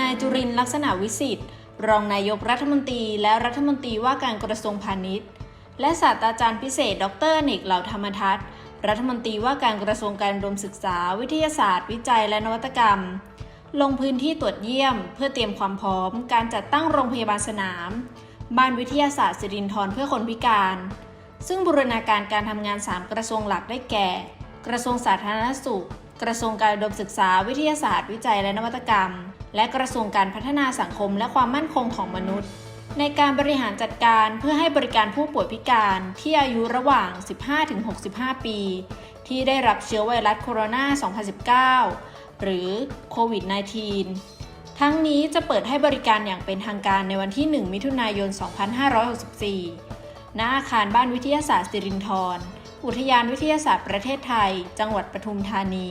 นายจุรินลักษณะวิสิทธิ์ รองนายกรัฐมนตรีและรัฐมนตรีว่าการกระทรวงพาณิชย์ และศาสตราจารย์พิเศษ ดรเนกเหล่าธรรมทัศน์ รัฐมนตรีว่าการกระทรวงการอุดมศึกษา วิทยาศาสตร์ วิจัยและนวัตกรรม ลงพื้นที่ตรวจเยี่ยม เพื่อเตรียมความพร้อม การจัดตั้งโรงพยาบาลสนาม บ้านวิทยาศาสตร์สิรินธรเพื่อคนพิการ ซึ่งบูรณาการการทำงาน 3 กระทรวงหลักได้แก่ กระทรวงสาธารณสุข กระทรวงการอุดมศึกษาวิทยาศาสตร์ วิจัยและนวัตกรรม และกระทรวงการพัฒนาสังคมและความมั่นคงของมนุษย์ ในการบริหารจัดการเพื่อให้บริการผู้ป่วยพิการที่อายุระหว่าง 15-65 ปี ที่ได้รับเชื้อไวรัสโคโรนา 2019 หรือโควิด -19 ทั้งนี้จะเปิดให้บริการอย่างเป็นทางการในวันที่ 1 มิถุนายน 2564 ณ อาคารบ้านวิทยาศาสตร์สิรินธร อุทยานวิทยาศาสตร์ประเทศไทย จังหวัดปทุมธานี